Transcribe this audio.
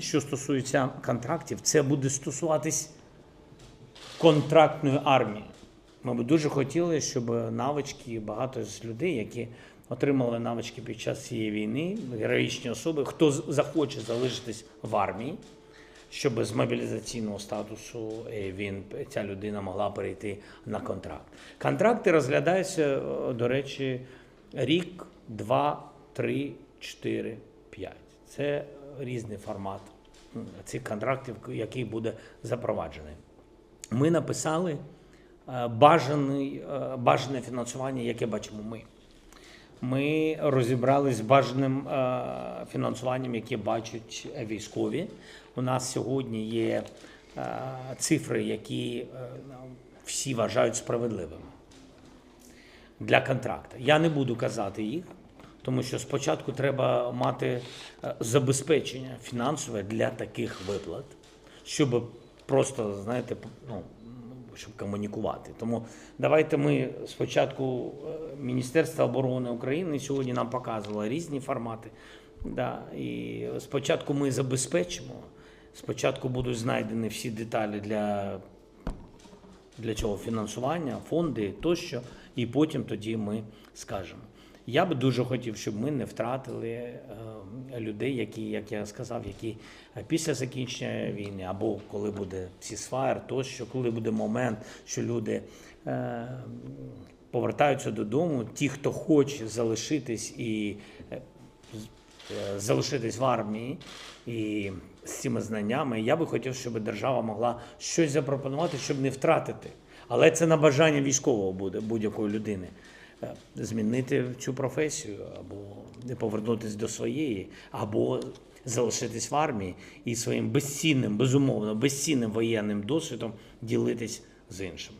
Що стосується контрактів, це буде стосуватись контрактної армії. Ми б дуже хотіли, щоб навички, багато з людей, які отримали навички під час цієї війни, героїчні особи, хто захоче залишитись в армії, щоб з мобілізаційного статусу е, він ця людина могла перейти на контракт. Контракти розглядаються, е, до речі, рік, два, три, чотири, п'ять. Це різний формат цих контрактів, який буде запроваджений. Ми написали е, бажаний, е, бажане фінансування, яке бачимо ми. Ми розібрались з бажаним е, фінансуванням, яке бачать військові. У нас сьогодні є цифри, які всі вважають справедливими для контракту. Я не буду казати їх, тому що спочатку треба мати е, забезпечення фінансове для таких виплат, щоб просто, знаєте, ну, щоб комунікувати. Тому давайте ми спочатку е, Міністерство оборони України сьогодні нам показувало різні формати. Да, і спочатку ми забезпечимо, спочатку будуть знайдені всі деталі для для цього фінансування, фонди тощо, і потім тоді ми скажемо. Я би дуже хотів, щоб ми не втратили е, людей, які, як я сказав, які е, після закінчення війни, або коли буде сісфаєр, тощо, коли буде момент, що люди е, повертаються додому, ті, хто хоче залишитись і залишитись в армії і з цими знаннями. Я би хотів, щоб держава могла щось запропонувати, щоб не втратити. Але це на бажання військового буде будь-якої людини. Е, Змінити цю професію, або не повернутися до своєї, або залишитись в армії і своїм безцінним, безумовно, безцінним воєнним досвідом ділитись з іншими.